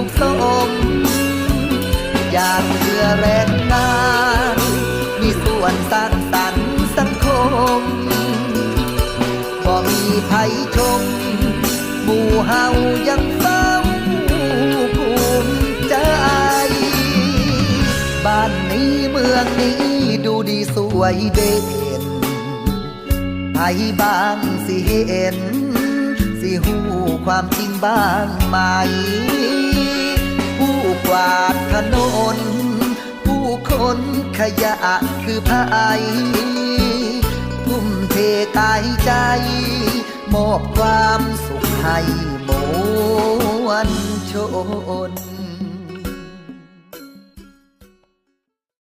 ุขสม อยากเพื่อแรงงานมีส่วนสร้างสรรค์สังคมบ่มีภัยชม หมู่เฮายังเฝ้าภูมิใจ บ้านนี้เมืองนี้ดูดีสวยเด่นให้บ้านสิเห็น ความจริงบ้างไหม ผู้กวาดถนน ผู้คนขยะคือภายทุ่มเทกายใจ มอบความสุขให้มวลชน